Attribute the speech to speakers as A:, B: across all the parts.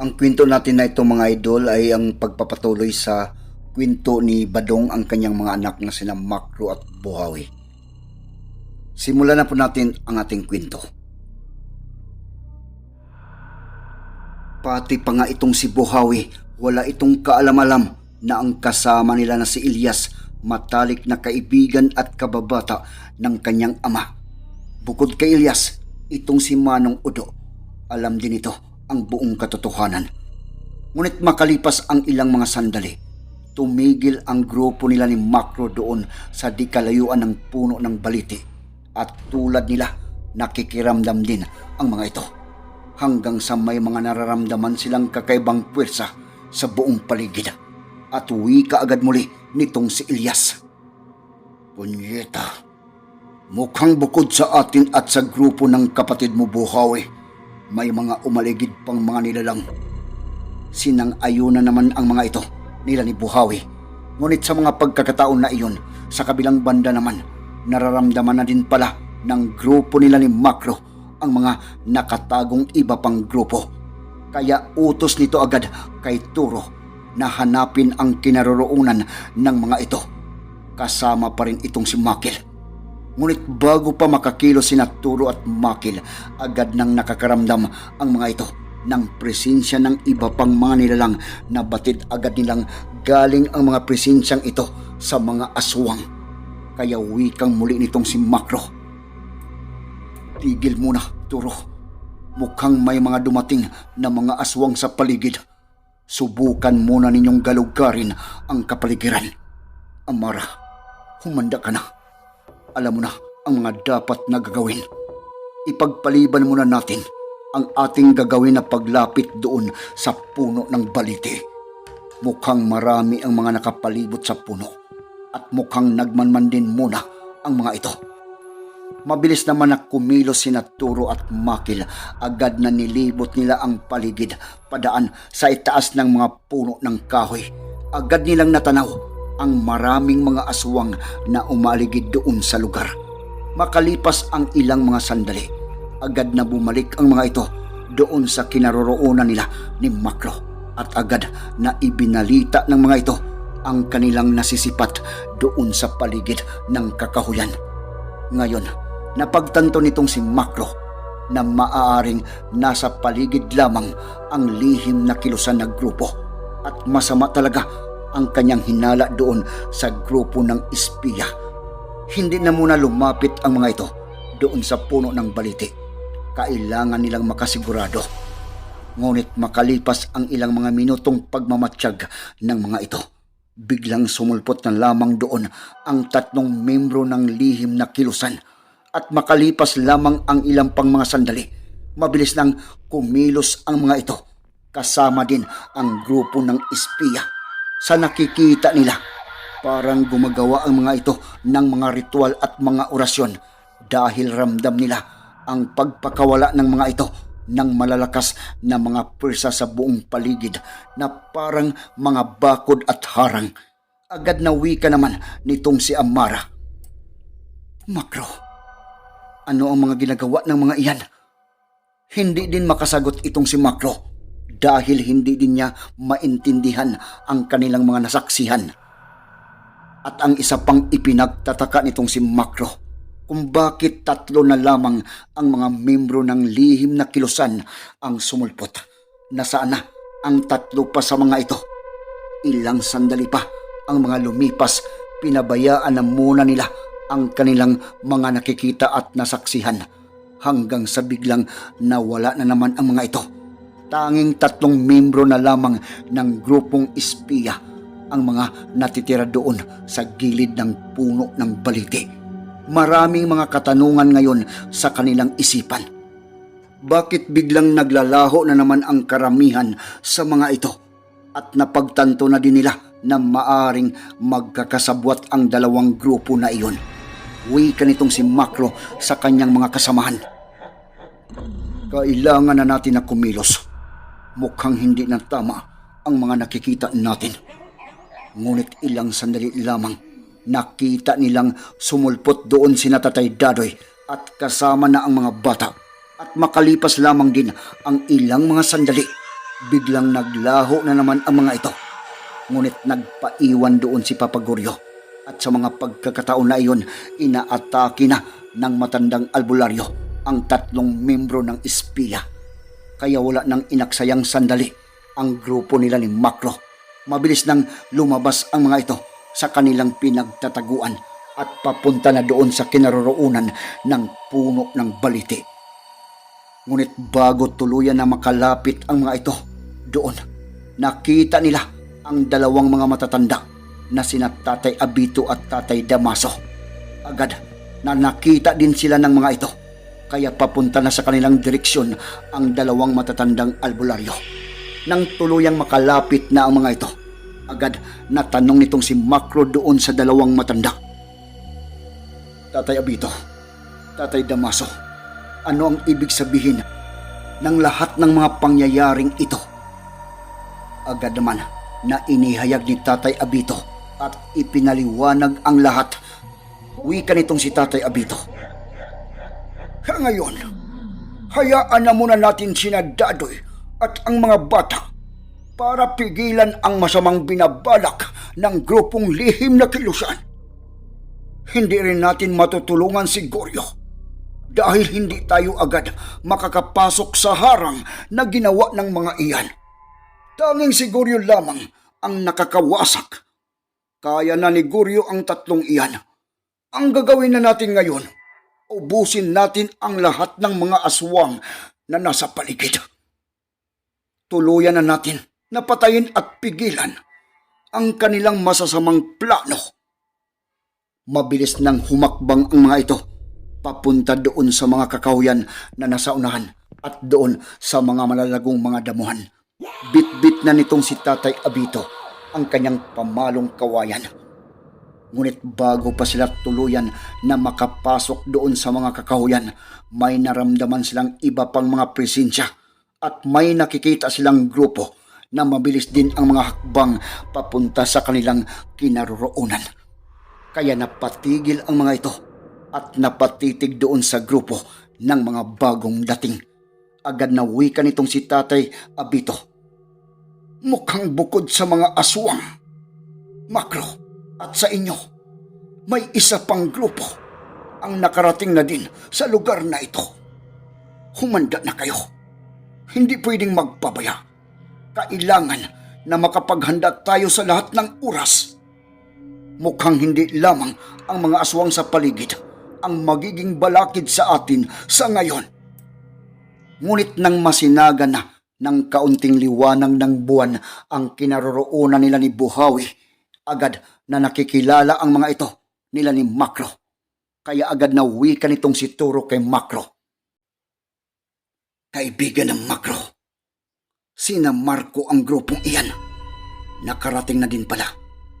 A: Ang kwento natin na ito mga idol ay ang pagpapatuloy sa kwento ni Badong ang kanyang mga anak na sina Makro at Buhawi. Simulan na po natin ang ating kwento. Pati pa nga itong si Buhawi, wala itong kaalam-alam na ang kasama nila na si Ilyas matalik na kaibigan at kababata ng kanyang ama. Bukod kay Ilyas, itong si Manong Udo, alam din ito ang buong katotohanan. Ngunit makalipas ang ilang mga sandali, tumigil ang grupo nila ni Makro doon sa di kalayuan ng puno ng baliti at tulad nila nakikiramdam din ang mga ito hanggang sa may mga nararamdaman silang kakaibang puwersa sa buong paligid at wika agad muli nitong si Ilyas. Punyeta, mukhang bukod sa atin at sa grupo ng kapatid mo Buhawi, may mga umaligid pang mga nilalang. Sinang ayuna naman ang mga ito nila ni Buhawi. Ngunit sa mga pagkakataon na iyon, sa kabilang banda naman, nararamdaman na din pala ng grupo nila ni Makro ang mga nakatagong iba pang grupo. Kaya utos nito agad kay Turo na hanapin ang kinaroroonan ng mga ito. Kasama pa rin itong si Makil. Ngunit bago pa makakilo sina Turo at Makil, agad nang nakakaramdam ang mga ito ng presensya ng iba pang mga nilalang na batid agad nilang galing ang mga presensyang ito sa mga aswang. Kaya wikang muli nitong si Makro. Tigil muna, Turo. Mukhang may mga dumating na mga aswang sa paligid. Subukan muna ninyong galuggarin ang kapaligiran. Amara, humanda ka na. Alam mo na ang mga dapat na gagawin. Ipagpaliban muna natin ang ating gagawin na paglapit doon sa puno ng baliti. Mukhang marami ang mga nakapalibot sa puno at mukhang nagmanman din muna ang mga ito. Mabilis naman na kumilos sina Turo at Makil. Agad na nilibot nila ang paligid padaan sa itaas ng mga puno ng kahoy. Agad nilang natanaw ang maraming mga aswang na umaligid doon sa lugar. Makalipas ang ilang mga sandali, agad na bumalik ang mga ito doon sa kinaroroonan nila ni Makro at agad na ibinalita ng mga ito ang kanilang nasisipat doon sa paligid ng kakahuyan. Ngayon, napagtanto nitong si Makro na maaaring nasa paligid lamang ang lihim na kilusan na grupo at masama talaga ang kanyang hinala doon sa grupo ng espiya. Hindi na muna lumapit ang mga ito doon sa puno ng baliti. Kailangan nilang makasigurado. Ngunit makalipas ang ilang mga minutong pagmamatsyag ng mga ito, biglang sumulpot na lamang doon ang tatlong membro ng lihim na kilusan at makalipas lamang ang ilang pang mga sandali, mabilis nang kumilos ang mga ito kasama din ang grupo ng espiya. Sa nakikita nila, parang gumagawa ang mga ito ng mga ritual at mga orasyon dahil ramdam nila ang pagpakawala ng mga ito ng malalakas na mga pwersa sa buong paligid na parang mga bakod at harang. Agad na wika naman nitong si Amara. Makro, ano ang mga ginagawa ng mga iyan? Hindi din makasagot itong si Makro dahil hindi din niya maintindihan ang kanilang mga nasaksihan. At ang isa pang ipinagtataka nitong si Makro kung bakit tatlo na lamang ang mga membro ng lihim na kilusan ang sumulpot. Nasaan na ang tatlo pa sa mga ito? Ilang sandali pa ang mga lumipas, pinabayaan na muna nila ang kanilang mga nakikita at nasaksihan hanggang sa biglang nawala na naman ang mga ito. Tanging tatlong membro na lamang ng grupong espiya ang mga natitira doon sa gilid ng puno ng baliti. Maraming mga katanungan ngayon sa kanilang isipan. Bakit biglang naglalaho na naman ang karamihan sa mga ito? At napagtanto na din nila na maaring magkakasabwat ang dalawang grupo na iyon. Wika nitong si Makro sa kanyang mga kasamahan. Kailangan na natin na kumilos. Mukhang hindi na tama ang mga nakikita natin. Ngunit ilang sandali lamang, nakita nilang sumulpot doon si Natatay Dadoy at kasama na ang mga bata. At makalipas lamang din ang ilang mga sandali, biglang naglaho na naman ang mga ito. Ngunit nagpaiwan doon si Papa Goryo. At sa mga pagkakataon na iyon, inaatake na ng matandang albularyo ang tatlong membro ng espiya. Kaya wala nang inaksayang sandali ang grupo nila ni Makro. Mabilis nang lumabas ang mga ito sa kanilang pinagtataguan at papunta na doon sa kinaroroonan ng puno ng baliti. Ngunit bago tuluyan na makalapit ang mga ito doon, nakita nila ang dalawang mga matatanda na sina Tatay Abito at Tatay Damaso. Agad na nakita din sila ng mga ito kaya papunta na sa kanilang direksyon ang dalawang matatandang albularyo. Nang tuluyang makalapit na ang mga ito, agad natanong nitong si Makro doon sa dalawang matanda. Tatay Abito, Tatay Damaso, ano ang ibig sabihin ng lahat ng mga pangyayaring ito? Agad naman na inihayag ni Tatay Abito at ipinaliwanag ang lahat. Wika nitong si Tatay Abito. Ha ngayon, hayaan na muna natin sina Dadoy at ang mga bata para pigilan ang masamang binabalak ng grupong lihim na kilusan. Hindi rin natin matutulungan si Goryo dahil hindi tayo agad makakapasok sa harang na ginawa ng mga iyan. Tanging si Goryo lamang ang nakakawasak. Kaya na ni Goryo ang tatlong iyan. Ang gagawin na natin ngayon, ubusin natin ang lahat ng mga aswang na nasa paligid. Tuluyan na natin na patayin at pigilan ang kanilang masasamang plano. Mabilis nang humakbang ang mga ito papunta doon sa mga kakahuyan na nasa unahan at doon sa mga malalagong mga damuhan. Bit-bit na nitong si Tatay Abito ang kanyang pamalong kawayan. Ngunit bago pa sila tuluyan na makapasok doon sa mga kakahuyan, may naramdaman silang iba pang mga presensya at may nakikita silang grupo na mabilis din ang mga hakbang papunta sa kanilang kinaroroonan. Kaya napatigil ang mga ito at napatitig doon sa grupo ng mga bagong dating. Agad na wika nitong si Tatay Abito. Mukhang bukod sa mga aswang, makro at sa inyo, may isa pang grupo ang nakarating na din sa lugar na ito. Humanda na kayo. Hindi pwedeng magpabaya. Kailangan na makapaghanda tayo sa lahat ng oras. Mukhang hindi lamang ang mga aswang sa paligid ang magiging balakid sa atin sa ngayon. Ngunit nang masinaga na ng kaunting liwanag ng buwan ang kinaroroonan nila ni Buhawi, agad na nakikilala ang mga ito nila ni Makro. Kaya agad na wika nitong si Turo kay Makro. Kaibigan ng Makro, sina Marco ang grupong iyan. Nakarating na din pala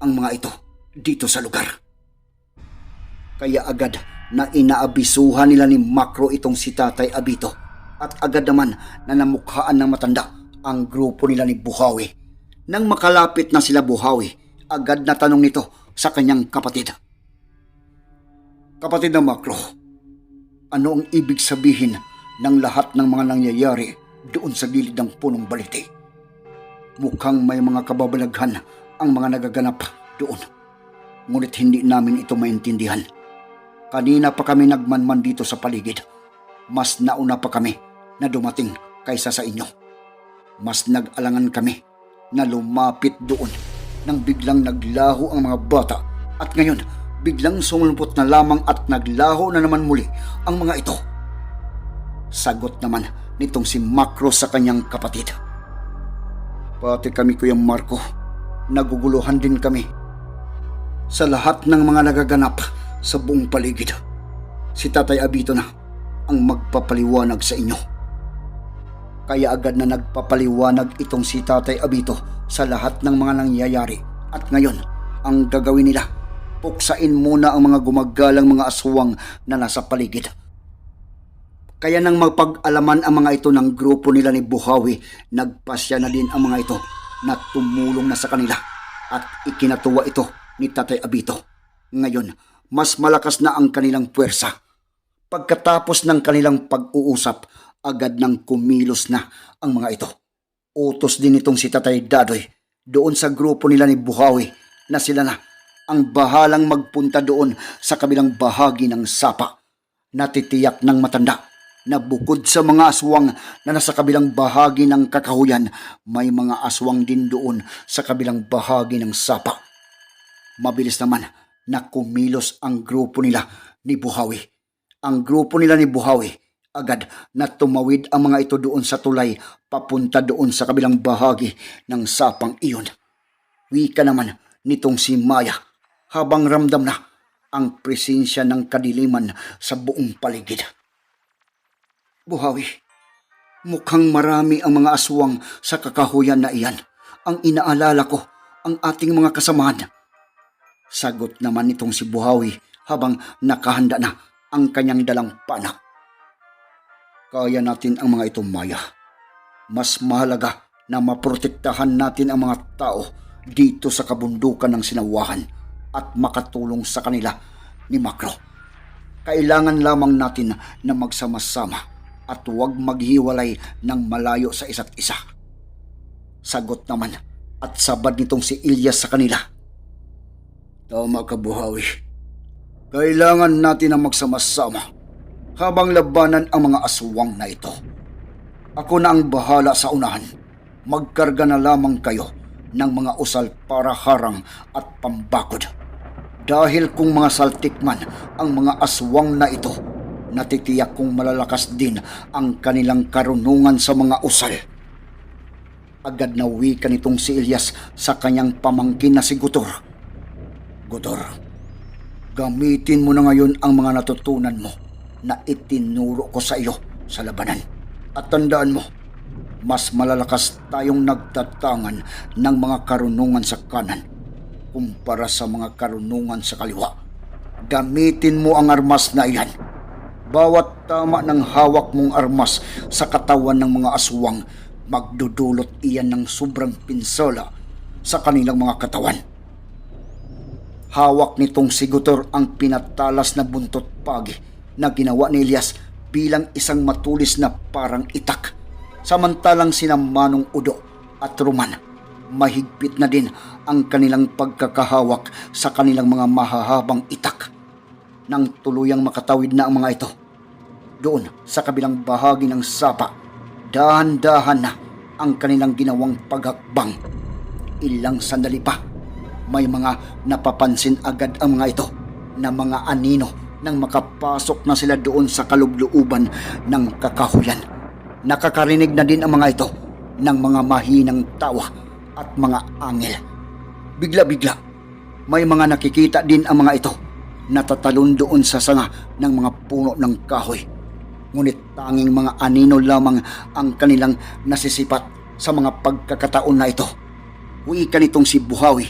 A: ang mga ito dito sa lugar. Kaya agad na inaabisuhan nila ni Makro itong si Tatay Abito at agad naman na namukhaan ng matanda ang grupo nila ni Buhawi. Nang makalapit na sila Buhawi, agad na tanong nito sa kanyang kapatid. Kapatid na Makro, ano ang ibig sabihin ng lahat ng mga nangyayari doon sa gilid ng punong baliti? Mukhang may mga kababalaghan ang mga nagaganap doon. Ngunit hindi namin ito maintindihan. Kanina pa kami nagmanman dito sa paligid. Mas nauna pa kami na dumating kaysa sa inyo. Mas nag-alangan kami na lumapit doon nang biglang naglaho ang mga bata at ngayon biglang sumulpot na lamang at naglaho na naman muli ang mga ito. Sagot naman nitong si Makro sa kanyang kapatid. Pati kami Kuya Marco, naguguluhan din kami sa lahat ng mga nagaganap sa buong paligid. Si Tatay Abito na ang magpapaliwanag sa inyo. Kaya agad na nagpapaliwanag itong si Tatay Abito sa lahat ng mga nangyayari. At ngayon, ang gagawin nila, puksain muna ang mga gumagalang mga aswang na nasa paligid. Kaya nang magpag-alaman ang mga ito ng grupo nila ni Buhawi, nagpasya na din ang mga ito na tumulong na sa kanila at ikinatuwa ito ni Tatay Abito. Ngayon, mas malakas na ang kanilang puwersa. Pagkatapos ng kanilang pag-uusap, agad nang kumilos na ang mga ito. Utos din itong si Tatay Dadoy doon sa grupo nila ni Buhawi na sila na ang bahalang magpunta doon sa kabilang bahagi ng sapa. Natitiyak ng matanda na bukod sa mga aswang na nasa kabilang bahagi ng kakahuyan, may mga aswang din doon sa kabilang bahagi ng sapa. Mabilis naman na kumilos ang grupo nila ni Buhawi. Ang grupo nila ni Buhawi agad na tumawid ang mga ito doon sa tulay papunta doon sa kabilang bahagi ng sapang iyon. Wika naman nitong si Maya habang ramdam na ang presensya ng kadiliman sa buong paligid. Buhawi, mukhang marami ang mga aswang sa kakahuyan na iyan. Ang inaalala ko, ang ating mga kasamahan. Sagot naman nitong si Buhawi habang nakahanda na ang kanyang dalang pana. Kaya natin ang mga ito, Maya. Mas mahalaga na maprotektahan natin ang mga tao dito sa kabundukan ng sinawahan at makatulong sa kanila ni Makro. Kailangan lamang natin na magsama-sama at huwag maghiwalay ng malayo sa isa't isa. Sagot naman at sabad nitong si Ilyas sa kanila. Tama ka, Buhawi. Kailangan natin na magsama-sama habang labanan ang mga aswang na ito. Ako na ang bahala sa unahan. Magkarga na lamang kayo ng mga usal para harang at pambakod. Dahil kung mga saltik man ang mga aswang na ito, natitiyak kong malalakas din ang kanilang karunungan sa mga usal. Agad na wika nitong si Ilyas sa kanyang pamangkin na si Gutor. Gutor, gamitin mo na ngayon ang mga natutunan mo na itinuro ko sa iyo sa labanan. At tandaan mo, mas malalakas tayong nagtatangan ng mga karunungan sa kanan kumpara sa mga karunungan sa kaliwa. Gamitin mo ang armas na iyan. Bawat tama ng hawak mong armas sa katawan ng mga aswang, magdudulot iyan ng sobrang pinsala sa kanilang mga katawan. Hawak nitong sigutor ang pinatalas na buntot pagi na ginawa ni Elias bilang isang matulis na parang itak. Samantalang sina Manong Udo at Roman, mahigpit na din ang kanilang pagkakahawak sa kanilang mga mahahabang itak. Nang tuluyang makatawid na ang mga ito, doon sa kabilang bahagi ng sapa, dahan-dahan na ang kanilang ginawang paghakbang. Ilang sandali pa, may mga napapansin agad ang mga ito na mga anino nang makapasok na sila doon sa kalubluuban ng kakahuyan. Nakakarinig na din ang mga ito ng mga mahinang tawa at mga angel. Bigla-bigla, may mga nakikita din ang mga ito natatalon doon sa sanga ng mga puno ng kahoy. Ngunit tanging mga anino lamang ang kanilang nasisipat sa mga pagkakataon na ito. Wika nitong si Buhawi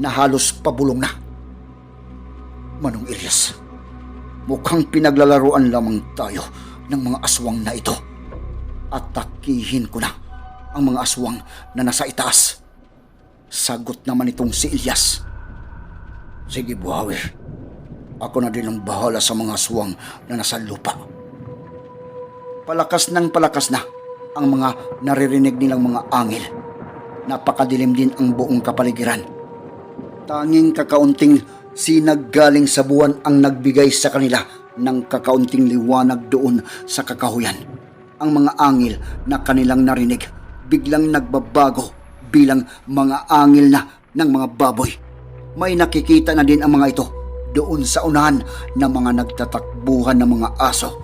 A: na halos pabulong na. Manong Ilyas, mukhang pinaglalaruan lamang tayo ng mga aswang na ito. At takihin ko na ang mga aswang na nasa itaas. Sagot naman itong si Ilyas. Sige Buhawi, ako na din ang bahala sa mga aswang na nasa lupa. Palakas ng palakas na ang mga naririnig nilang mga angel. Napakadilim din ang buong kapaligiran. Tanging kakaunting sinag galing sa buwan ang nagbigay sa kanila ng kakaunting liwanag doon sa kakahuyan. Ang mga angel na kanilang narinig biglang nagbabago bilang mga angel na ng mga baboy. May nakikita na din ang mga ito doon sa unahan ng mga nagtatakbuhan ng mga aso.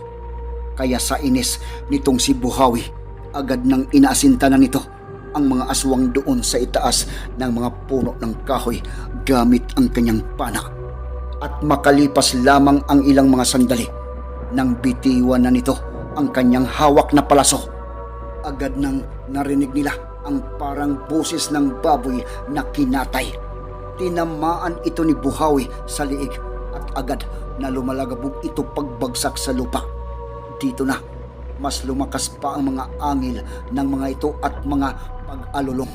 A: Kaya sa inis nitong si Buhawi, agad nang inaasinta na nito ang mga aswang doon sa itaas ng mga puno ng kahoy gamit ang kanyang pana. At makalipas lamang ang ilang mga sandali nang bitiwan na nito ang kanyang hawak na palaso. Agad nang narinig nila ang parang boses ng baboy na kinatay. Tinamaan ito ni Buhawi sa liig at agad na lumalagabog ito pagbagsak sa lupa. Dito na, mas lumakas pa ang mga angil ng mga ito at mga pag-alulong.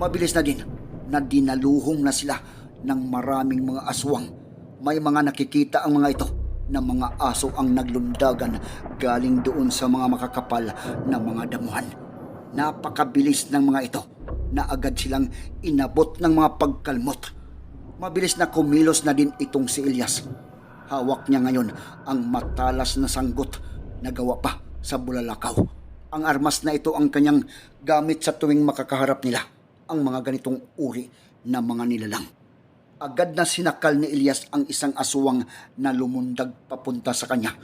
A: Mabilis na din na dinaluhong na sila ng maraming mga aswang. May mga nakikita ang mga ito na mga aso ang naglundagan galing doon sa mga makakapal na mga damuhan. Napakabilis ng mga ito na agad silang inabot ng mga pagkalmot. Mabilis na kumilos na din itong si Elias. Hawak niya ngayon ang matalas na sanggot na gawa pa sa bulalakaw. Ang armas na ito ang kanyang gamit sa tuwing makakaharap nila ang mga ganitong uri na mga nilalang. Agad na sinakal ni Elias ang isang aswang na lumundag papunta sa kanya.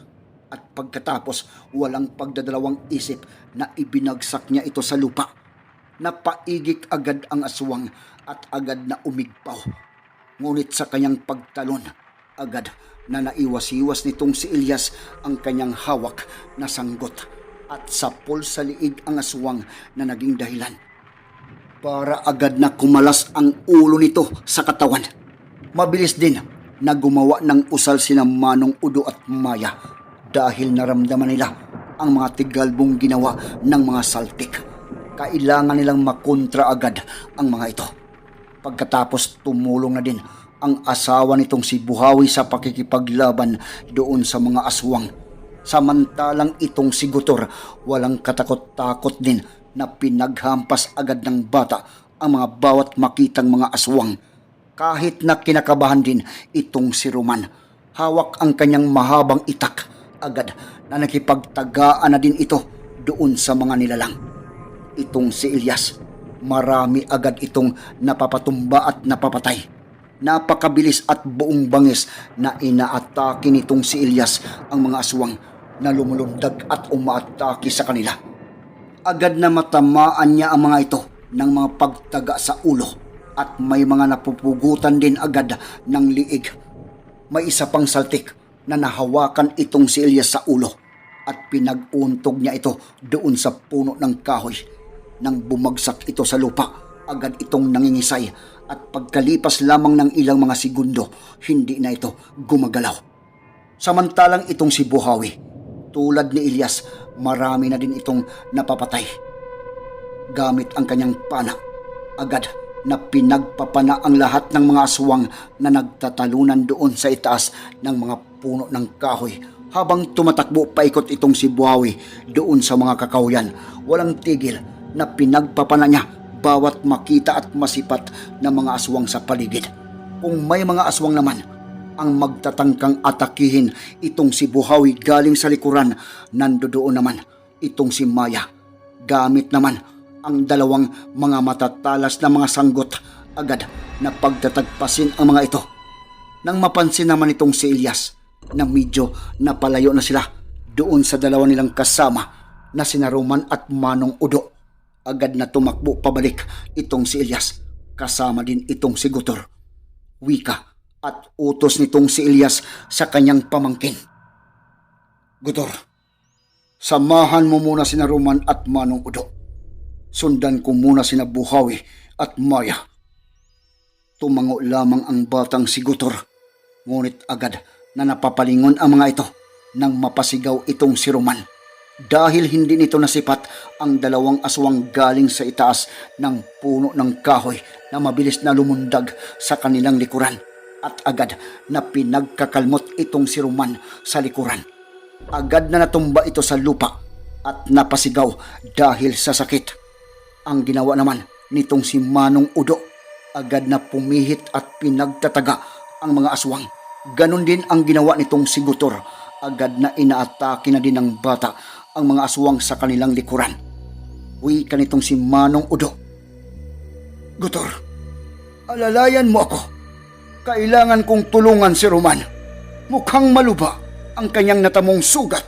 A: At pagkatapos, walang pagdadalawang isip na ibinagsak niya ito sa lupa. Napaigik agad ang aswang at agad na umigpaw. Ngunit sa kanyang pagtalon, agad na naiwas-iwas nitong si Elias ang kanyang hawak na sanggot at sapol sa liig ang aswang na naging dahilan para agad na kumalas ang ulo nito sa katawan. Mabilis din na gumawa ng usal sina Manong Udo at Maya dahil naramdaman nila ang mga tigalbong ginawa ng mga saltik. Kailangan nilang makontra agad ang mga ito. Pagkatapos tumulong na din ang asawa nitong si Buhawi sa pakikipaglaban doon sa mga aswang. Samantalang itong si Gutor walang katakot-takot din na pinaghampas agad ng bata ang mga bawat makitang mga aswang. Kahit na kinakabahan din itong si Roman, hawak ang kanyang mahabang itak agad na nakipagtagaan na din ito doon sa mga nilalang. Itong si Elias, marami agad itong napapatumba at napapatay. Napakabilis at buong bangis na inaatake nitong si Elias ang mga aswang na lumulundag at umaatake sa kanila agad na matamaan niya ang mga ito ng mga pagtaga sa ulo at may mga napupugutan din agad ng liig. May isa pang saltik na nahawakan itong si Elias sa ulo at pinag-untog niya ito doon sa puno ng kahoy. Nang bumagsak ito sa lupa, agad itong nangingisay at pagkalipas lamang ng ilang mga segundo, hindi na ito gumagalaw. Samantalang itong si Buhawi, tulad ni Elias, marami na din itong napapatay. Gamit ang kanyang pana, agad na pinagpapana ang lahat ng mga aswang na nagtatalunan doon sa itaas ng mga puno ng kahoy habang tumatakbo paikot itong si Buhawi doon sa mga kakawyan. Walang tigil na pinagpapana niya bawat makita at masipat na mga aswang sa paligid. Kung may mga aswang naman, ang magtatangkang atakihin itong si Buhawi galing sa likuran, nandoon naman itong si Maya. Gamit naman ang dalawang mga matatalas na mga sanggot agad na pagtatagpasin ang mga ito. Nang mapansin naman itong si Elias na medyo napalayo na sila doon sa dalawa nilang kasama na sina Roman at Manong Udo. Agad na tumakbo pabalik itong si Elias kasama din itong si Gutor. Wika at utos nitong si Elias sa kanyang pamangkin. Gutor, samahan mo muna sina Roman at Manong Udo. Sundan ko muna sina Buhawi at Maya. Tumango lamang ang batang si Gutor, ngunit agad na napapalingon ang mga ito nang mapasigaw itong si Roman. Dahil hindi nito nasipat ang dalawang aswang galing sa itaas ng puno ng kahoy na mabilis na lumundag sa kanilang likuran at agad na pinagkakalmot itong si Roman sa likuran. Agad na natumba ito sa lupa at napasigaw dahil sa sakit. Ang ginawa naman nitong si Manong Udo, agad na pumihit at pinagtataga ang mga aswang. Ganon din ang ginawa nitong si Gutor, agad na inaatake na din ng bata ang mga aswang sa kanilang likuran. Uwi ka nitong si Manong Udo. Gutor, alalayan mo ako. Kailangan kong tulungan si Roman. Mukhang maluba ang kanyang natamong sugat.